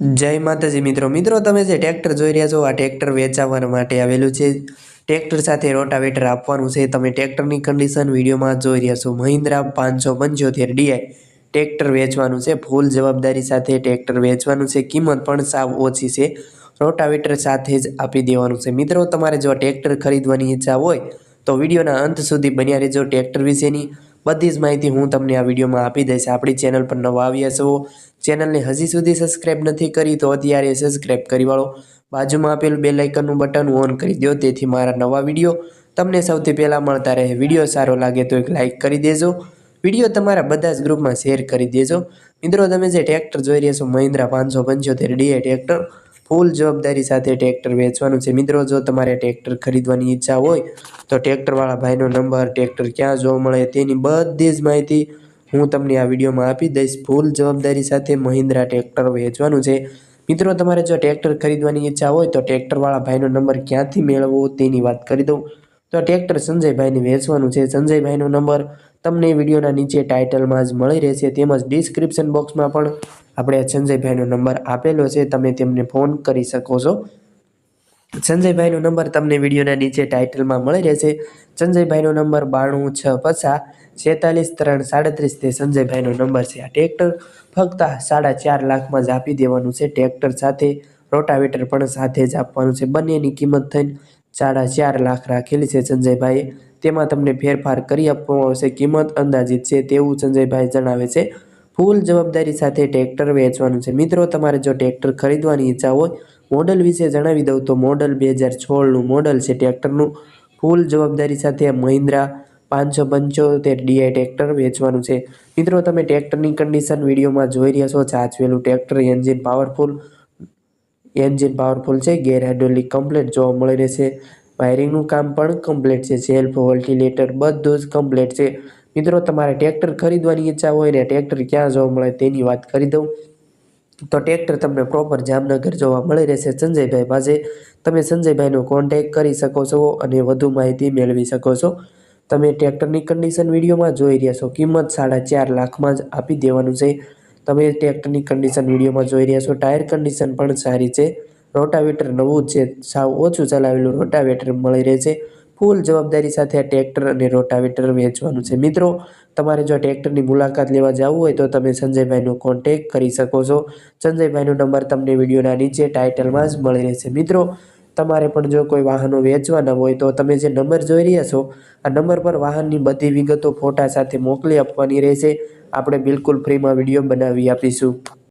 જય માતાજી મિત્રો. મિત્રો, તમે જે ટ્રેક્ટર જોઈ રહ્યા છો, આ ટ્રેક્ટર વેચાવવા માટે આવેલું છે. ટ્રેક્ટર સાથે રોટાવેટર આપવાનું છે. તમે ટ્રેક્ટરની કન્ડિશન વિડીયોમાં જોઈ રહ્યા છો. મહિન્દ્રા પાંચસો પંચોતેર ડીઆઈ ટ્રેક્ટર વેચવાનું છે. ફૂલ જવાબદારી સાથે ટ્રેક્ટર વેચવાનું છે. કિંમત પણ સાવ ઓછી છે. રોટાવેટર સાથે જ આપી દેવાનું છે. મિત્રો, તમારે જો ટ્રેક્ટર ખરીદવાની ઈચ્છા હોય, તો વિડીયોના અંત સુધી બન્યા રહેજો ટ્રેક્ટર વિશેની. બધી જ માહિતી હું તમને આ વિડીયોમાં આપી દઈશ. આપણી ચેનલ પર નવા આવ્યા છો, ચેનલને હજી સુધી સબસ્ક્રાઈબ નથી કરી તો અત્યારે સબસ્ક્રાઇબ કરી વાળો. બાજુમાં આપેલું બે લાઇકનનું બટન ઓન કરી દો તેથી મારા નવા વીડિયો તમને સૌથી પહેલાં મળતા રહે. વીડિયો સારો લાગે તો એક લાઇક કરી દેજો. વીડિયો તમારા બધા જ ગ્રુપમાં શેર કરી દેજો. મિત્રો, તમે જે ટ્રેક્ટર જોઈ રહ્યા છો, મહિન્દ્રા પાંચસો પંચોતેર ડીએ ટ્રેક્ટર ફૂલ જવાબદારી સાથે ટ્રેક્ટર વેચવાનું છે. મિત્રો, જો તમારે ટ્રેક્ટર ખરીદવાની ઈચ્છા હોય, તો ટ્રેક્ટરવાળા ભાઈનો નંબર, ટ્રેક્ટર ક્યાં જોવા મળે તેની બધી જ માહિતી હું તમને આ વિડીયોમાં આપી દઈશ. ફૂલ જવાબદારી સાથે મહિન્દ્રા ટ્રેક્ટર વેચવાનું છે. મિત્રો, તમારે જો ટ્રેક્ટર ખરીદવાની ઈચ્છા હોય, તો ટ્રેક્ટરવાળા ભાઈનો નંબર ક્યાંથી મેળવવો તેની વાત કરી દઉં. તો ટ્રેક્ટર સંજયભાઈને વેચવાનું છે. સંજયભાઈનો નંબર તમને વિડીયોના નીચે ટાઇટલમાં જ મળી રહેશે. તેમજ ડિસ્ક્રિપ્શન બોક્સમાં પણ આપણે સંજયભાઈનો નંબર આપેલો છે, તમે તેમને ફોન કરી શકો છો. સંજયભાઈનો નંબર તમને વિડીયોના નીચે ટાઇટલમાં મળી રહેશે. સંજયભાઈનો નંબર બાણું છ પચાસ છેતાલીસ ત્રણ સાડત્રીસ તે સંજયભાઈનો નંબર છે. આ ટ્રેક્ટર ફક્ત સાડા ચાર લાખમાં જ આપી દેવાનું છે. ટ્રેક્ટર સાથે, રોટાવેટર પણ સાથે જ આપવાનું છે. બંનેની કિંમત થઈને સાડા ચાર લાખ રાખેલી છે સંજયભાઈએ. તેમાં તમને ફેરફાર કરી આપવામાં આવશે. કિંમત અંદાજિત છે તેવું સંજયભાઈ જણાવે છે. ફૂલ જવાબદારી સાથે ટ્રેક્ટર વેચવાનું છે. મિત્રો, તમારે જો ટ્રેક્ટર ખરીદવાની ઈચ્છા હોય, મોડલ વિશે જણાવી દઉં તો મોડલ બે હજાર સોળનું મોડલ છે ટ્રેક્ટરનું. ફૂલ જવાબદારી સાથે મહિન્દ્રા પાંચસો પંચોતેર ડીઆઈ ટ્રેક્ટર વેચવાનું છે. મિત્રો, તમે ટ્રેક્ટરની કન્ડિશન વિડીયોમાં જોઈ રહ્યા છો. ચાચવેલું tractor engine powerful engine powerful છે. ગેર હાઇડ્રોલિક કમ્પ્લેટ જોવા મળી રહેશે. વાયરિંગનું કામ પણ કમ્પ્લીટ છે. સેલ્ફ વોલ્ટિલેટર બધું જ કમ્પ્લીટ છે. મિત્રો, તમારે ટ્રેક્ટર ખરીદવાની ઈચ્છા હોય ને ટ્રેક્ટર ક્યાં જોવા મળે તેની વાત કરી દઉં. તો ટ્રેક્ટર તમને પ્રોપર જામનગર જોવા મળી રહેશે સંજયભાઈ પાસે. તમે સંજયભાઈનો કોન્ટેક કરી શકો છો અને વધુ માહિતી મેળવી શકો છો. તમે ટ્રેક્ટરની કન્ડિશન વિડીયોમાં જોઈ રહ્યા છો. કિંમત સાડા ચાર લાખમાં જ આપી દેવાનું છે. તમે ટ્રેક્ટરની કન્ડિશન વિડીયોમાં જોઈ રહ્યા છો. ટાયર કન્ડિશન પણ સારી છે. રોટાવેટર નવું છે સાવ ઓછું ચલાવેલું રોટાવેટર મળી રહે છે. ફૂલ જવાબદારી સાથે આ ટ્રેક્ટર અને રોટાવેટર વેચવાનું છે. મિત્રો, તમારે જો ટ્રેક્ટરની મુલાકાત લેવા જવું હોય તો તમે સંજયભાઈનો કોન્ટેક કરી શકો છો. સંજયભાઈનો નંબર તમને વિડીયોના નીચે ટાઇટલમાં જ મળી રહેશે. મિત્રો, તમારે પણ જો કોઈ વાહનો વેચવાના હોય તો તમે જે નંબર જોઈ રહ્યા છો, આ નંબર પર વાહનની બધી વિગતો ફોટા સાથે મોકલી આપવાની રહેશે. આપણે બિલકુલ ફ્રીમાં વીડિયો બનાવી આપીશું.